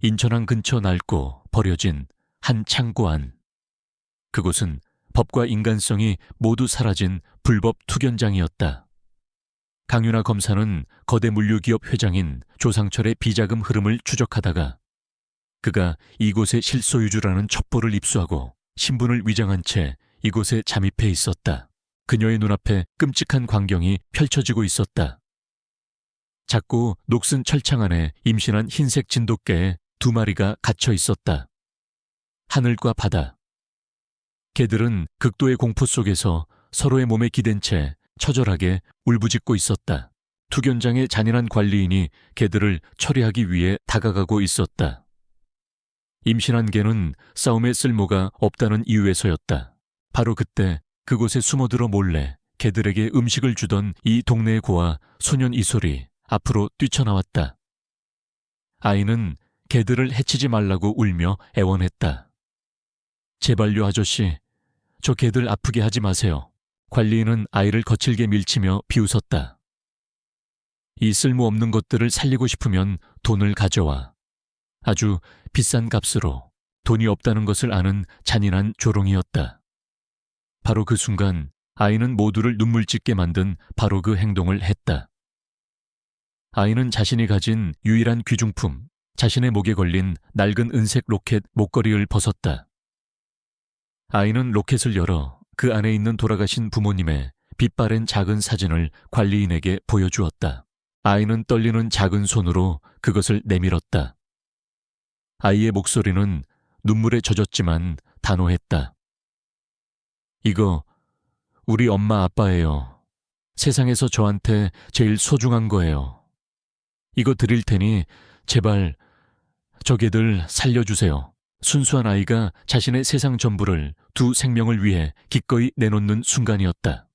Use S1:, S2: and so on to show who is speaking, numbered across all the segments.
S1: 인천항 근처 낡고 버려진 한 창고 안. 그곳은 법과 인간성이 모두 사라진 불법 투견장이었다. 강윤아 검사는 거대 물류기업 회장인 조상철의 비자금 흐름을 추적하다가 그가 이곳의 실소유주라는 첩보를 입수하고 신분을 위장한 채 이곳에 잠입해 있었다. 그녀의 눈앞에 끔찍한 광경이 펼쳐지고 있었다. 작고 녹슨 철창 안에 임신한 흰색 진돗개에 두 마리가 갇혀 있었다. 하늘과 바다. 개들은 극도의 공포 속에서 서로의 몸에 기댄 채 처절하게 울부짖고 있었다. 투견장의 잔인한 관리인이 개들을 처리하기 위해 다가가고 있었다. 임신한 개는 싸움의 쓸모가 없다는 이유에서였다. 바로 그때 그곳에 숨어들어 몰래 개들에게 음식을 주던 이 동네의 고아 소년 이솔이 앞으로 뛰쳐나왔다. 아이는 개들을 해치지 말라고 울며 애원했다. 제발요 아저씨, 저 개들 아프게 하지 마세요. 관리인은 아이를 거칠게 밀치며 비웃었다. 이 쓸모없는 것들을 살리고 싶으면 돈을 가져와. 아주 비싼 값으로 돈이 없다는 것을 아는 잔인한 조롱이었다. 바로 그 순간 아이는 모두를 눈물 짓게 만든 바로 그 행동을 했다. 아이는 자신이 가진 유일한 귀중품, 자신의 목에 걸린 낡은 은색 로켓 목걸이를 벗었다. 아이는 로켓을 열어 그 안에 있는 돌아가신 부모님의 빛바랜 작은 사진을 관리인에게 보여주었다. 아이는 떨리는 작은 손으로 그것을 내밀었다. 아이의 목소리는 눈물에 젖었지만 단호했다. 이거 우리 엄마 아빠예요. 세상에서 저한테 제일 소중한 거예요. 이거 드릴 테니 제발 저게들 살려주세요. 순수한 아이가 자신의 세상 전부를 두 생명을 위해 기꺼이 내놓는 순간이었다.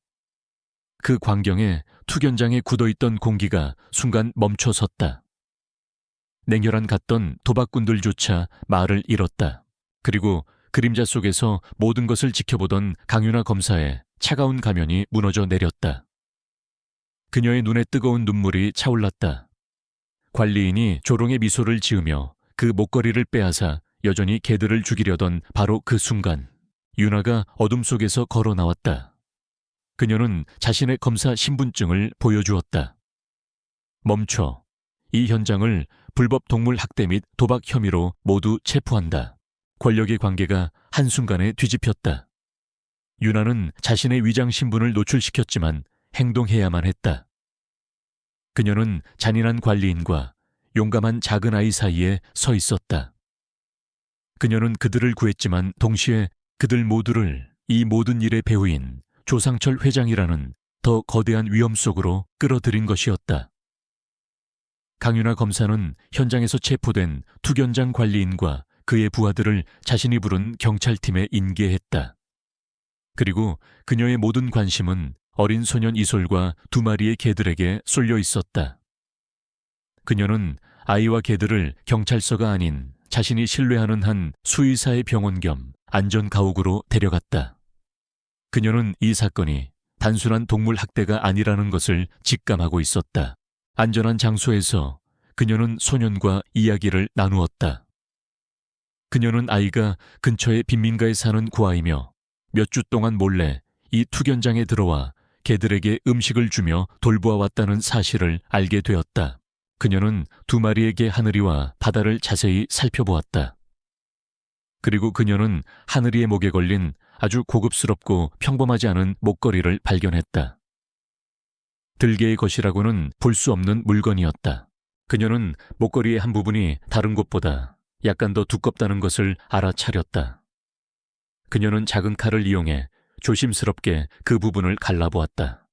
S1: 그 광경에 투견장에 굳어있던 공기가 순간 멈춰 섰다. 냉혈한 같던 도박꾼들조차 말을 잃었다. 그리고 그림자 속에서 모든 것을 지켜보던 강윤아 검사의 차가운 가면이 무너져 내렸다. 그녀의 눈에 뜨거운 눈물이 차올랐다. 관리인이 조롱의 미소를 지으며 그 목걸이를 빼앗아 여전히 개들을 죽이려던 바로 그 순간 윤아가 어둠 속에서 걸어 나왔다. 그녀는 자신의 검사 신분증을 보여주었다. 멈춰. 이 현장을 불법 동물 학대 및 도박 혐의로 모두 체포한다. 권력의 관계가 한순간에 뒤집혔다. 윤아는 자신의 위장 신분을 노출시켰지만 행동해야만 했다. 그녀는 잔인한 관리인과 용감한 작은 아이 사이에 서 있었다. 그녀는 그들을 구했지만 동시에 그들 모두를 이 모든 일의 배우인 조상철 회장이라는 더 거대한 위험 속으로 끌어들인 것이었다. 강윤아 검사는 현장에서 체포된 투견장 관리인과 그의 부하들을 자신이 부른 경찰팀에 인계했다. 그리고 그녀의 모든 관심은 어린 소년 이솔과 두 마리의 개들에게 쏠려 있었다. 그녀는 아이와 개들을 경찰서가 아닌 자신이 신뢰하는 한 수의사의 병원 겸 안전 가옥으로 데려갔다. 그녀는 이 사건이 단순한 동물 학대가 아니라는 것을 직감하고 있었다. 안전한 장소에서 그녀는 소년과 이야기를 나누었다. 그녀는 아이가 근처의 빈민가에 사는 고아이며 몇 주 동안 몰래 이 투견장에 들어와 개들에게 음식을 주며 돌보아 왔다는 사실을 알게 되었다. 그녀는 두 마리의 개 하늘이와 바다를 자세히 살펴보았다. 그리고 그녀는 하늘이의 목에 걸린 아주 고급스럽고 평범하지 않은 목걸이를 발견했다. 들개의 것이라고는 볼 수 없는 물건이었다. 그녀는 목걸이의 한 부분이 다른 곳보다 약간 더 두껍다는 것을 알아차렸다. 그녀는 작은 칼을 이용해 조심스럽게 그 부분을 갈라보았다.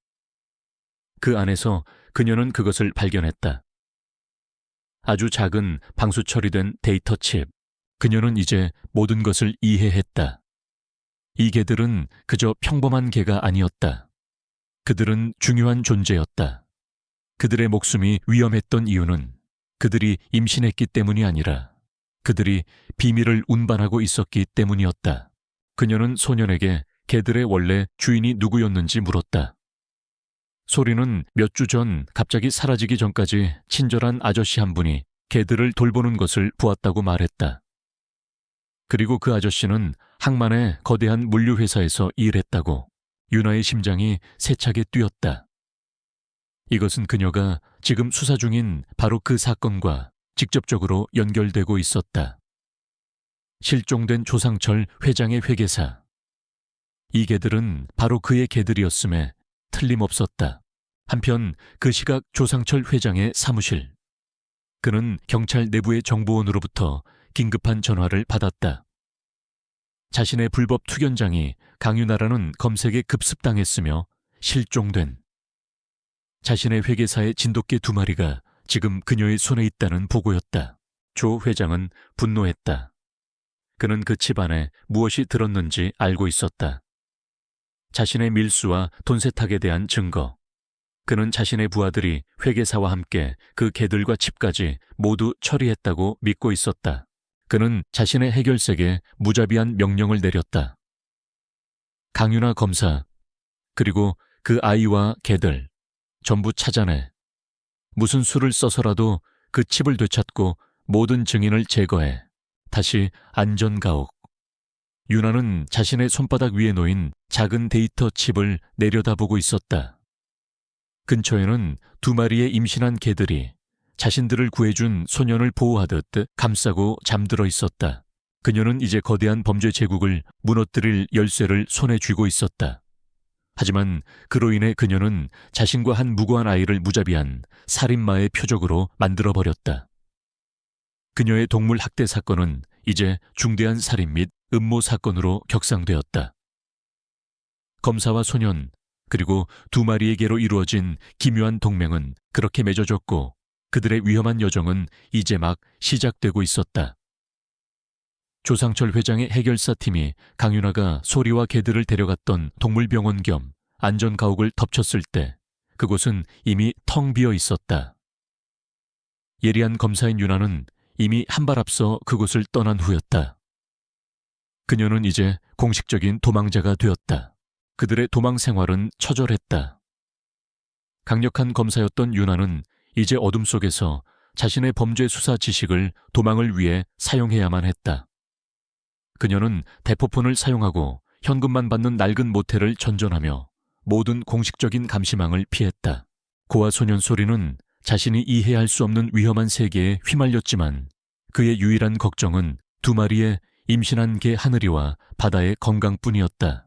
S1: 그 안에서 그녀는 그것을 발견했다. 아주 작은 방수 처리된 데이터 칩. 그녀는 이제 모든 것을 이해했다. 이 개들은 그저 평범한 개가 아니었다. 그들은 중요한 존재였다. 그들의 목숨이 위험했던 이유는 그들이 임신했기 때문이 아니라 그들이 비밀을 운반하고 있었기 때문이었다. 그녀는 소년에게 개들의 원래 주인이 누구였는지 물었다. 소리는 몇 주 전 갑자기 사라지기 전까지 친절한 아저씨 한 분이 개들을 돌보는 것을 보았다고 말했다. 그리고 그 아저씨는 항만의 거대한 물류회사에서 일했다고 유나의 심장이 세차게 뛰었다. 이것은 그녀가 지금 수사 중인 바로 그 사건과 직접적으로 연결되고 있었다. 실종된 조상철 회장의 회계사. 이 개들은 바로 그의 개들이었음에 틀림없었다. 한편 그 시각 조상철 회장의 사무실. 그는 경찰 내부의 정보원으로부터 긴급한 전화를 받았다. 자신의 불법 투견장이 강윤아라는 검색에 급습당했으며 실종된 자신의 회계사의 진돗개 두 마리가 지금 그녀의 손에 있다는 보고였다. 조 회장은 분노했다. 그는 그 집안에 무엇이 들었는지 알고 있었다. 자신의 밀수와 돈 세탁에 대한 증거. 그는 자신의 부하들이 회계사와 함께 그 개들과 칩까지 모두 처리했다고 믿고 있었다. 그는 자신의 해결색에 무자비한 명령을 내렸다. 강윤아 검사, 그리고 그 아이와 개들, 전부 찾아내. 무슨 수를 써서라도 그 칩을 되찾고 모든 증인을 제거해. 다시 안전가옥. 유나는 자신의 손바닥 위에 놓인 작은 데이터 칩을 내려다보고 있었다. 근처에는 두 마리의 임신한 개들이 자신들을 구해준 소년을 보호하듯 감싸고 잠들어 있었다. 그녀는 이제 거대한 범죄 제국을 무너뜨릴 열쇠를 손에 쥐고 있었다. 하지만 그로 인해 그녀는 자신과 한 무고한 아이를 무자비한 살인마의 표적으로 만들어버렸다. 그녀의 동물 학대 사건은 이제 중대한 살인 및 음모 사건으로 격상되었다. 검사와 소년, 그리고 두 마리의 개로 이루어진 기묘한 동맹은 그렇게 맺어졌고 그들의 위험한 여정은 이제 막 시작되고 있었다. 조상철 회장의 해결사 팀이 강윤아가 소리와 개들을 데려갔던 동물병원 겸 안전가옥을 덮쳤을 때 그곳은 이미 텅 비어 있었다. 예리한 검사인 윤아는 이미 한 발 앞서 그곳을 떠난 후였다. 그녀는 이제 공식적인 도망자가 되었다. 그들의 도망 생활은 처절했다. 강력한 검사였던 윤아는 이제 어둠 속에서 자신의 범죄 수사 지식을 도망을 위해 사용해야만 했다. 그녀는 대포폰을 사용하고 현금만 받는 낡은 모텔을 전전하며 모든 공식적인 감시망을 피했다. 고아 소년 소리는 자신이 이해할 수 없는 위험한 세계에 휘말렸지만 그의 유일한 걱정은 두 마리의 임신한 개 하늘이와 바다의 건강뿐이었다.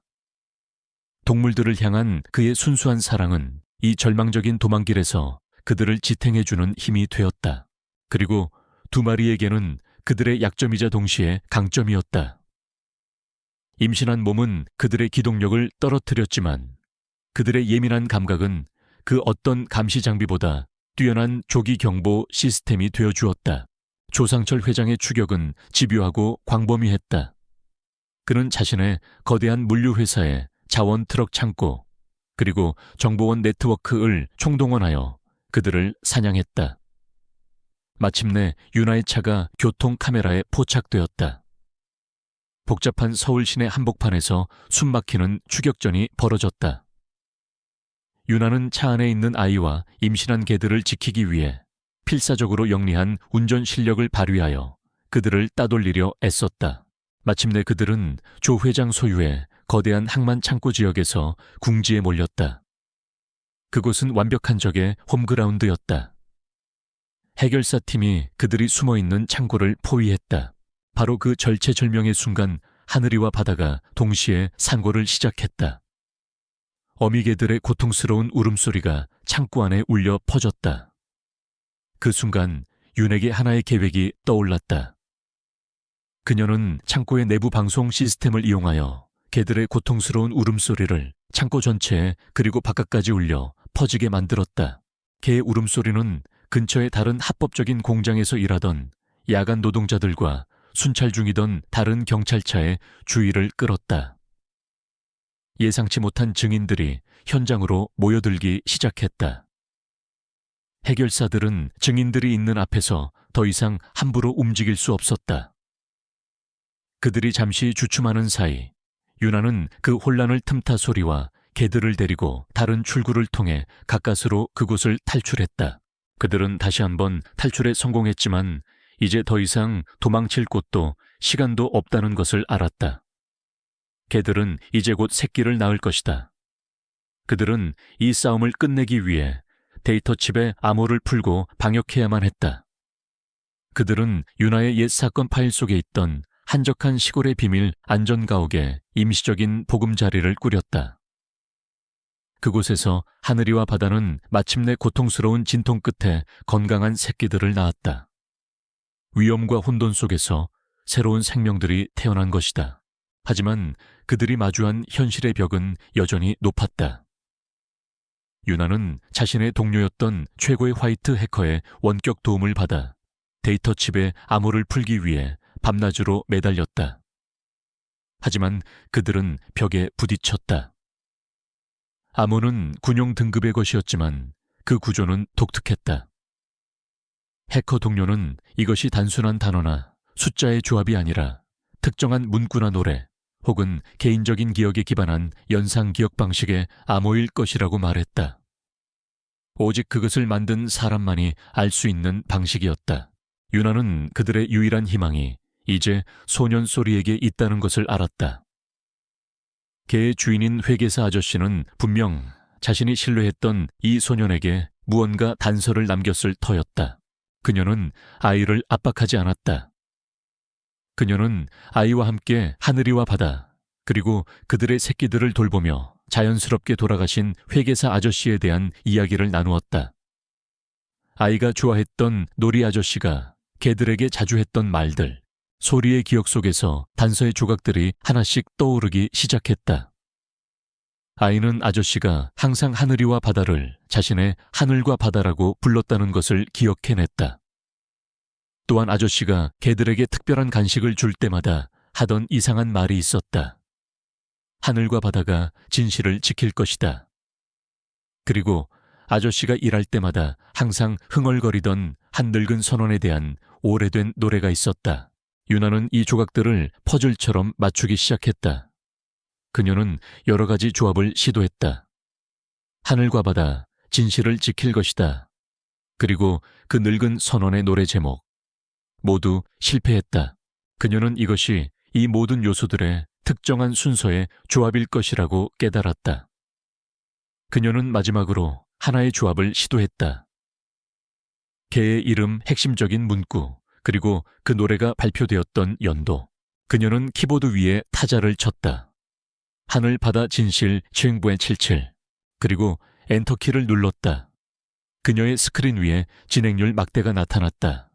S1: 동물들을 향한 그의 순수한 사랑은 이 절망적인 도망길에서 그들을 지탱해주는 힘이 되었다. 그리고 두 마리에게는 그들의 약점이자 동시에 강점이었다. 임신한 몸은 그들의 기동력을 떨어뜨렸지만 그들의 예민한 감각은 그 어떤 감시 장비보다 뛰어난 조기 경보 시스템이 되어 주었다. 조상철 회장의 추격은 집요하고 광범위했다. 그는 자신의 거대한 물류회사에 자원 트럭 창고 그리고 정보원 네트워크를 총동원하여 그들을 사냥했다. 마침내 윤아의 차가 교통 카메라에 포착되었다. 복잡한 서울 시내 한복판에서 숨막히는 추격전이 벌어졌다. 윤아는 차 안에 있는 아이와 임신한 개들을 지키기 위해 필사적으로 영리한 운전 실력을 발휘하여 그들을 따돌리려 애썼다. 마침내 그들은 조 회장 소유의 거대한 항만 창고 지역에서 궁지에 몰렸다. 그곳은 완벽한 적의 홈그라운드였다. 해결사 팀이 그들이 숨어 있는 창고를 포위했다. 바로 그 절체절명의 순간 하늘이와 바다가 동시에 산고를 시작했다. 어미개들의 고통스러운 울음소리가 창고 안에 울려 퍼졌다. 그 순간 윤에게 하나의 계획이 떠올랐다. 그녀는 창고의 내부 방송 시스템을 이용하여 개들의 고통스러운 울음소리를 창고 전체에 그리고 바깥까지 울려 퍼지게 만들었다. 개의 울음소리는 근처의 다른 합법적인 공장에서 일하던 야간 노동자들과 순찰 중이던 다른 경찰차의 주의를 끌었다. 예상치 못한 증인들이 현장으로 모여들기 시작했다. 해결사들은 증인들이 있는 앞에서 더 이상 함부로 움직일 수 없었다. 그들이 잠시 주춤하는 사이 유나는 그 혼란을 틈타 소리와 개들을 데리고 다른 출구를 통해 가까스로 그곳을 탈출했다. 그들은 다시 한번 탈출에 성공했지만 이제 더 이상 도망칠 곳도 시간도 없다는 것을 알았다. 개들은 이제 곧 새끼를 낳을 것이다. 그들은 이 싸움을 끝내기 위해 데이터 칩에 암호를 풀고 방역해야만 했다. 그들은 유나의 옛 사건 파일 속에 있던 한적한 시골의 비밀 안전가옥에 임시적인 보금자리를 꾸렸다. 그곳에서 하늘이와 바다는 마침내 고통스러운 진통 끝에 건강한 새끼들을 낳았다. 위험과 혼돈 속에서 새로운 생명들이 태어난 것이다. 하지만 그들이 마주한 현실의 벽은 여전히 높았다. 유나는 자신의 동료였던 최고의 화이트 해커의 원격 도움을 받아 데이터 칩에 암호를 풀기 위해 밤낮으로 매달렸다. 하지만 그들은 벽에 부딪혔다. 암호는 군용 등급의 것이었지만 그 구조는 독특했다. 해커 동료는 이것이 단순한 단어나 숫자의 조합이 아니라 특정한 문구나 노래 혹은 개인적인 기억에 기반한 연상 기억 방식의 암호일 것이라고 말했다. 오직 그것을 만든 사람만이 알 수 있는 방식이었다. 유나는 그들의 유일한 희망이 이제 소년 소리에게 있다는 것을 알았다. 개의 주인인 회계사 아저씨는 분명 자신이 신뢰했던 이 소년에게 무언가 단서를 남겼을 터였다. 그녀는 아이를 압박하지 않았다. 그녀는 아이와 함께 하늘이와 바다, 그리고 그들의 새끼들을 돌보며 자연스럽게 돌아가신 회계사 아저씨에 대한 이야기를 나누었다. 아이가 좋아했던 놀이 아저씨가 개들에게 자주 했던 말들, 소리의 기억 속에서 단서의 조각들이 하나씩 떠오르기 시작했다. 아이는 아저씨가 항상 하늘이와 바다를 자신의 하늘과 바다라고 불렀다는 것을 기억해냈다. 또한 아저씨가 개들에게 특별한 간식을 줄 때마다 하던 이상한 말이 있었다. 하늘과 바다가 진실을 지킬 것이다. 그리고 아저씨가 일할 때마다 항상 흥얼거리던 한 늙은 선원에 대한 오래된 노래가 있었다. 유나는 이 조각들을 퍼즐처럼 맞추기 시작했다. 그녀는 여러 가지 조합을 시도했다. 하늘과 바다, 진실을 지킬 것이다. 그리고 그 늙은 선원의 노래 제목. 모두 실패했다. 그녀는 이것이 이 모든 요소들의 특정한 순서의 조합일 것이라고 깨달았다. 그녀는 마지막으로 하나의 조합을 시도했다. 개의 이름 핵심적인 문구, 그리고 그 노래가 발표되었던 연도. 그녀는 키보드 위에 타자를 쳤다. 하늘 바다 진실 주행부의 77. 그리고 엔터키를 눌렀다. 그녀의 스크린 위에 진행률 막대가 나타났다.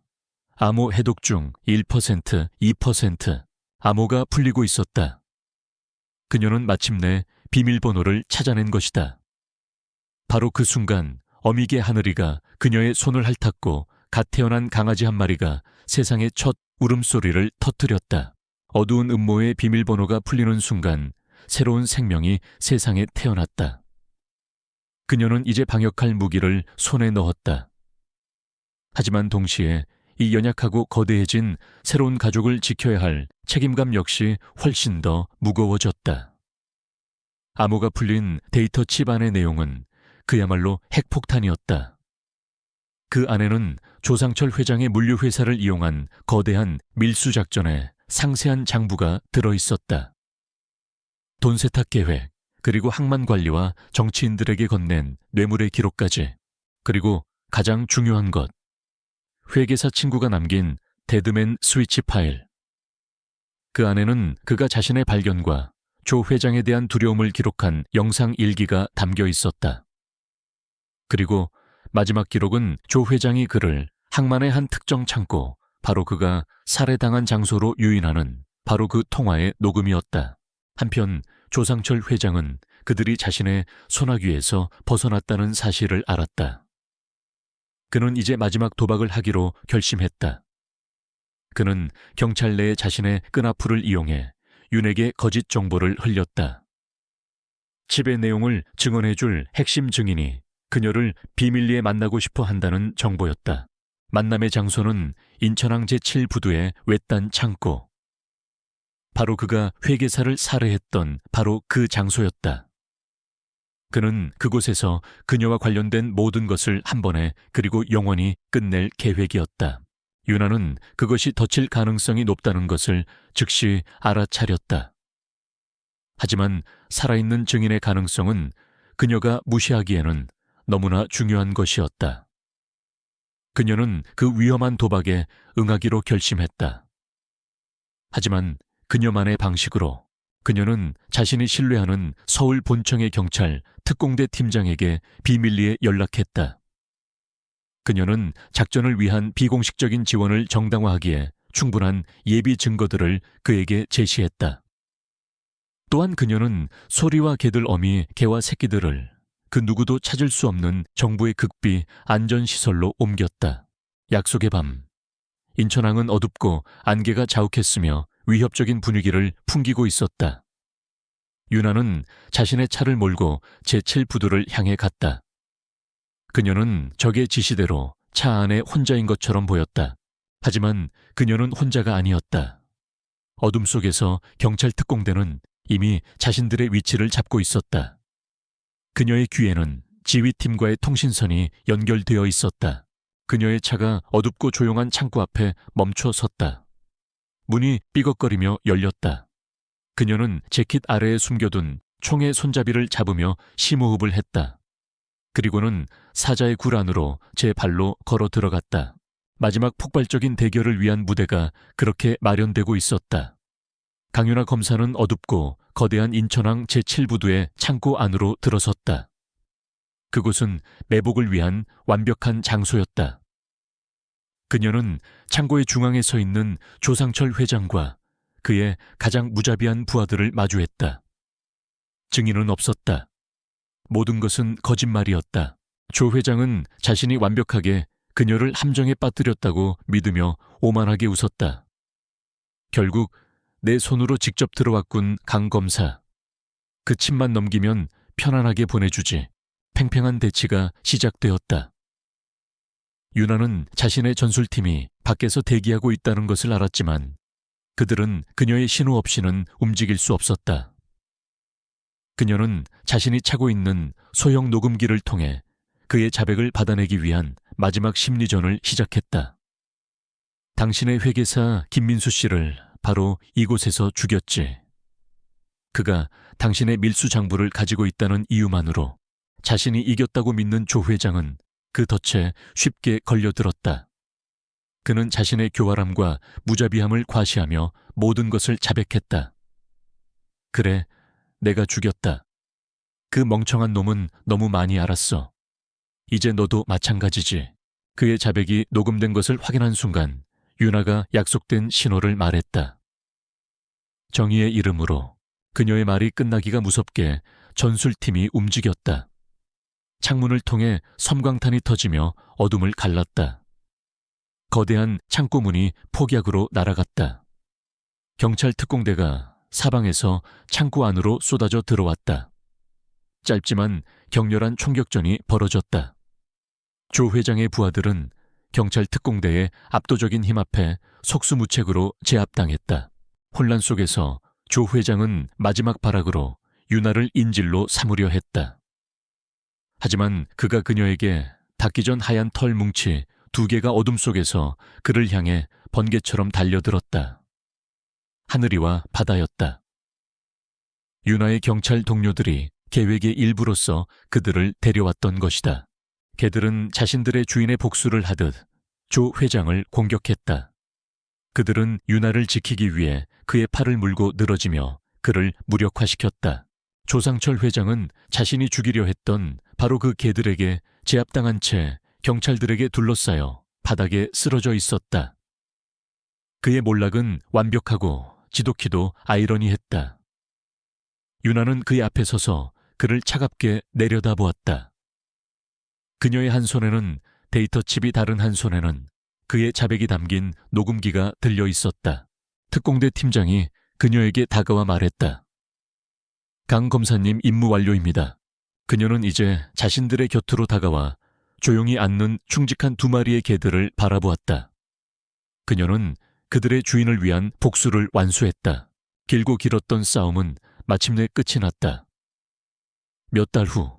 S1: 암호 해독 중 1%, 2%. 암호가 풀리고 있었다. 그녀는 마침내 비밀번호를 찾아낸 것이다. 바로 그 순간 어미개 하늘이가 그녀의 손을 핥았고 갓 태어난 강아지 한 마리가 세상의 첫 울음소리를 터뜨렸다. 어두운 음모의 비밀번호가 풀리는 순간 새로운 생명이 세상에 태어났다. 그녀는 이제 방역할 무기를 손에 넣었다. 하지만 동시에 이 연약하고 거대해진 새로운 가족을 지켜야 할 책임감 역시 훨씬 더 무거워졌다. 암호가 풀린 데이터 칩 안의 내용은 그야말로 핵폭탄이었다. 그 안에는 조상철 회장의 물류회사를 이용한 거대한 밀수 작전에 상세한 장부가 들어 있었다. 돈 세탁 계획, 그리고 항만 관리와 정치인들에게 건넨 뇌물의 기록까지, 그리고 가장 중요한 것, 회계사 친구가 남긴 데드맨 스위치 파일. 그 안에는 그가 자신의 발견과 조 회장에 대한 두려움을 기록한 영상 일기가 담겨 있었다. 그리고 마지막 기록은 조 회장이 그를 항만의 한 특정 창고, 바로 그가 살해당한 장소로 유인하는 바로 그 통화의 녹음이었다. 한편 조상철 회장은 그들이 자신의 소나귀에서 벗어났다는 사실을 알았다. 그는 이제 마지막 도박을 하기로 결심했다. 그는 경찰 내에 자신의 끈앞풀을 이용해 윤에게 거짓 정보를 흘렸다. 칩의 내용을 증언해 줄 핵심 증인이 그녀를 비밀리에 만나고 싶어 한다는 정보였다. 만남의 장소는 인천항 제7부두의 외딴 창고. 바로 그가 회계사를 살해했던 바로 그 장소였다. 그는 그곳에서 그녀와 관련된 모든 것을 한 번에 그리고 영원히 끝낼 계획이었다. 유나는 그것이 덧칠 가능성이 높다는 것을 즉시 알아차렸다. 하지만 살아있는 증인의 가능성은 그녀가 무시하기에는 너무나 중요한 것이었다. 그녀는 그 위험한 도박에 응하기로 결심했다. 하지만 그녀만의 방식으로 그녀는 자신이 신뢰하는 서울 본청의 경찰 특공대 팀장에게 비밀리에 연락했다. 그녀는 작전을 위한 비공식적인 지원을 정당화하기에 충분한 예비 증거들을 그에게 제시했다. 또한 그녀는 소리와 개들 어미 개와 새끼들을 그 누구도 찾을 수 없는 정부의 극비 안전시설로 옮겼다. 약속의 밤. 인천항은 어둡고 안개가 자욱했으며 위협적인 분위기를 풍기고 있었다. 유나는 자신의 차를 몰고 제7부두를 향해 갔다. 그녀는 적의 지시대로 차 안에 혼자인 것처럼 보였다. 하지만 그녀는 혼자가 아니었다. 어둠 속에서 경찰 특공대는 이미 자신들의 위치를 잡고 있었다. 그녀의 귀에는 지휘팀과의 통신선이 연결되어 있었다. 그녀의 차가 어둡고 조용한 창고 앞에 멈춰 섰다. 문이 삐걱거리며 열렸다. 그녀는 재킷 아래에 숨겨둔 총의 손잡이를 잡으며 심호흡을 했다. 그리고는 사자의 굴 안으로 제 발로 걸어 들어갔다. 마지막 폭발적인 대결을 위한 무대가 그렇게 마련되고 있었다. 강윤아 검사는 어둡고 거대한 인천항 제7부두의 창고 안으로 들어섰다. 그곳은 매복을 위한 완벽한 장소였다. 그녀는 창고의 중앙에 서 있는 조상철 회장과 그의 가장 무자비한 부하들을 마주했다. 증인은 없었다. 모든 것은 거짓말이었다. 조 회장은 자신이 완벽하게 그녀를 함정에 빠뜨렸다고 믿으며 오만하게 웃었다. 결국 내 손으로 직접 들어왔군 강 검사. 그 침만 넘기면 편안하게 보내주지. 팽팽한 대치가 시작되었다. 유나는 자신의 전술팀이 밖에서 대기하고 있다는 것을 알았지만 그들은 그녀의 신호 없이는 움직일 수 없었다. 그녀는 자신이 차고 있는 소형 녹음기를 통해 그의 자백을 받아내기 위한 마지막 심리전을 시작했다. 당신의 회계사 김민수 씨를 바로 이곳에서 죽였지. 그가 당신의 밀수 장부를 가지고 있다는 이유만으로 자신이 이겼다고 믿는 조 회장은 그 덫에 쉽게 걸려들었다. 그는 자신의 교활함과 무자비함을 과시하며 모든 것을 자백했다. 그래, 내가 죽였다. 그 멍청한 놈은 너무 많이 알았어. 이제 너도 마찬가지지. 그의 자백이 녹음된 것을 확인한 순간 유나가 약속된 신호를 말했다. 정의의 이름으로 그녀의 말이 끝나기가 무섭게 전술팀이 움직였다. 창문을 통해 섬광탄이 터지며 어둠을 갈랐다. 거대한 창고 문이 폭약으로 날아갔다. 경찰 특공대가 사방에서 창고 안으로 쏟아져 들어왔다. 짧지만 격렬한 총격전이 벌어졌다. 조 회장의 부하들은 경찰 특공대의 압도적인 힘 앞에 속수무책으로 제압당했다. 혼란 속에서 조 회장은 마지막 발악으로 유나를 인질로 삼으려 했다. 하지만 그가 그녀에게 닿기 전 하얀 털 뭉치 두 개가 어둠 속에서 그를 향해 번개처럼 달려들었다. 하늘이와 바다였다. 유나의 경찰 동료들이 계획의 일부로서 그들을 데려왔던 것이다. 개들은 자신들의 주인의 복수를 하듯 조 회장을 공격했다. 그들은 유나를 지키기 위해 그의 팔을 물고 늘어지며 그를 무력화시켰다. 조상철 회장은 자신이 죽이려 했던 바로 그 개들에게 제압당한 채 경찰들에게 둘러싸여 바닥에 쓰러져 있었다. 그의 몰락은 완벽하고 지독히도 아이러니했다. 유나는 그의 앞에 서서 그를 차갑게 내려다보았다. 그녀의 한 손에는 데이터 칩이 다른 한 손에는 그의 자백이 담긴 녹음기가 들려 있었다. 특공대 팀장이 그녀에게 다가와 말했다. 강 검사님 임무 완료입니다. 그녀는 이제 자신들의 곁으로 다가와 조용히 앉는 충직한 두 마리의 개들을 바라보았다. 그녀는 그들의 주인을 위한 복수를 완수했다. 길고 길었던 싸움은 마침내 끝이 났다. 몇 달 후,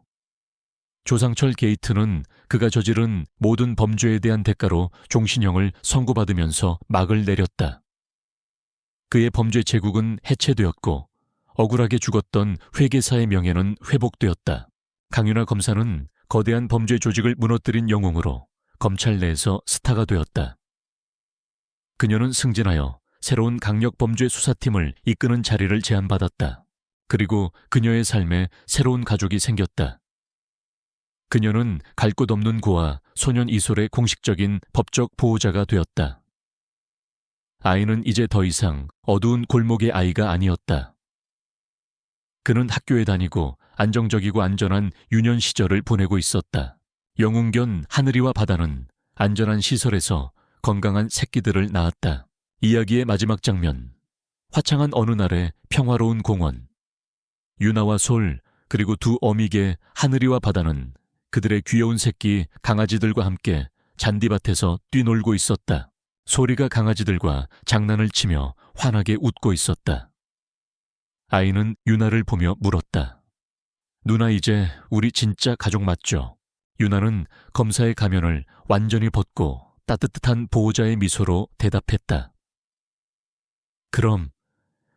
S1: 조상철 게이트는 그가 저지른 모든 범죄에 대한 대가로 종신형을 선고받으면서 막을 내렸다. 그의 범죄 제국은 해체되었고 억울하게 죽었던 회계사의 명예는 회복되었다. 강윤아 검사는 거대한 범죄 조직을 무너뜨린 영웅으로 검찰 내에서 스타가 되었다. 그녀는 승진하여 새로운 강력 범죄 수사팀을 이끄는 자리를 제안받았다. 그리고 그녀의 삶에 새로운 가족이 생겼다. 그녀는 갈 곳 없는 고아 소년 이솔의 공식적인 법적 보호자가 되었다. 아이는 이제 더 이상 어두운 골목의 아이가 아니었다. 그는 학교에 다니고 안정적이고 안전한 유년 시절을 보내고 있었다. 영웅견 하늘이와 바다는 안전한 시설에서 건강한 새끼들을 낳았다. 이야기의 마지막 장면. 화창한 어느 날의 평화로운 공원. 유나와 솔, 그리고 두 어미개 하늘이와 바다는 그들의 귀여운 새끼 강아지들과 함께 잔디밭에서 뛰놀고 있었다. 소리가 강아지들과 장난을 치며 환하게 웃고 있었다. 아이는 유나를 보며 물었다. 누나 이제 우리 진짜 가족 맞죠? 유나는 검사의 가면을 완전히 벗고 따뜻한 보호자의 미소로 대답했다. 그럼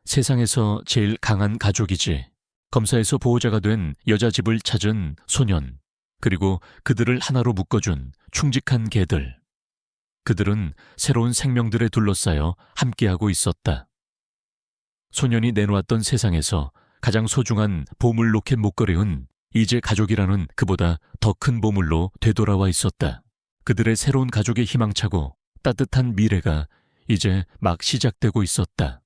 S1: 세상에서 제일 강한 가족이지. 검사에서 보호자가 된 여자 집을 찾은 소년, 그리고 그들을 하나로 묶어준 충직한 개들. 그들은 새로운 생명들에 둘러싸여 함께하고 있었다. 소년이 내놓았던 세상에서 가장 소중한 보물 로켓 목걸이은 이제 가족이라는 그보다 더 큰 보물로 되돌아와 있었다. 그들의 새로운 가족의 희망차고 따뜻한 미래가 이제 막 시작되고 있었다.